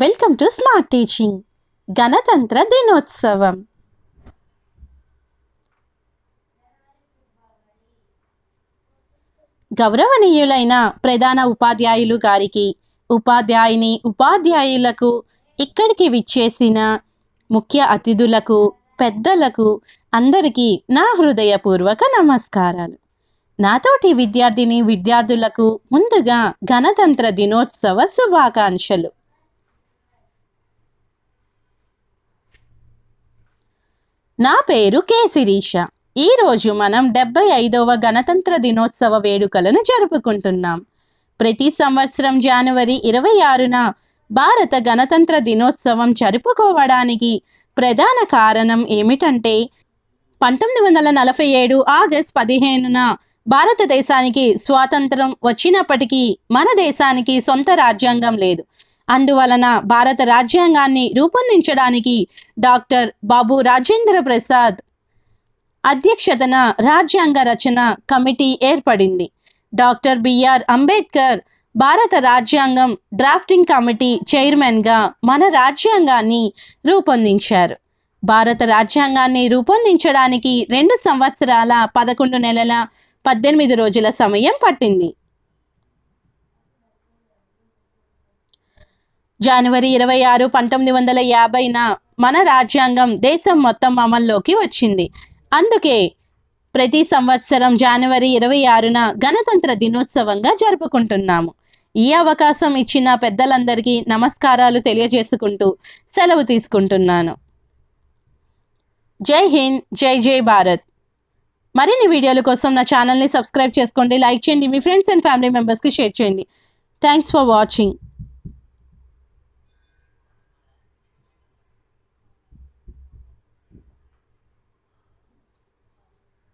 Welcome to smart teaching గణతంత్ర దినోత్సవం. గౌరవనీయులైన ప్రధాన ఉపాధ్యాయులు గారికి ఉపాధ్యాయుని ఉపాధ్యాయులకు ఇక్కడికి విచ్చేసిన ముఖ్య అతిథులకు పెద్దలకు అందరికీ నా హృదయపూర్వక నమస్కారాలు. నాతోటి విద్యార్థిని విద్యార్థులకు ముందుగా గణతంత్ర దినోత్సవ శుభాకాంక్షలు. నా పేరు కె శిరీష ఈ రోజు మనం డెబ్బై ఐదవ గణతంత్ర దినోత్సవ వేడుకలను జరుపుకుంటున్నాం. ప్రతి సంవత్సరం జనవరి ఇరవై ఆరున భారత గణతంత్ర దినోత్సవం జరుపుకోవడానికి ప్రధాన కారణం ఏమిటంటే పంతొమ్మిది వందల నలభై ఏడు ఆగస్ట్ పదిహేనున భారతదేశానికి స్వాతంత్రం వచ్చినప్పటికీ మన దేశానికి సొంత రాజ్యాంగం లేదు. అందువలన భారత రాజ్యాంగాన్ని రూపొందించడానికి డాక్టర్ బాబు రాజేంద్ర ప్రసాద్ అధ్యక్షతన రాజ్యాంగ రచన కమిటీ ఏర్పడింది. డాక్టర్ బిఆర్ అంబేద్కర్ భారత రాజ్యాంగం డ్రాఫ్టింగ్ కమిటీ చైర్మన్గా మన రాజ్యాంగాన్ని రూపొందించారు. భారత రాజ్యాంగాన్ని రూపొందించడానికి రెండు సంవత్సరాల పదకొండు నెలల పద్దెనిమిది రోజుల సమయం పట్టింది. జనవరి ఇరవై ఆరు పంతొమ్మిది వందల యాభైన మన రాజ్యాంగం దేశం మొత్తం అమల్లోకి వచ్చింది. అందుకే ప్రతి సంవత్సరం జనవరి ఇరవై ఆరున గణతంత్ర దినోత్సవంగా జరుపుకుంటున్నాము. ఈ అవకాశం ఇచ్చిన పెద్దలందరికీ నమస్కారాలు తెలియజేసుకుంటూ సెలవు తీసుకుంటున్నాను. జై హింద్ జై జై భారత్. మరిన్ని వీడియోల కోసం నా ఛానల్ని సబ్స్క్రైబ్ చేసుకోండి లైక్ చేయండి మీ ఫ్రెండ్స్ అండ్ ఫ్యామిలీ మెంబర్స్కి షేర్ చేయండి. Thanks for watching.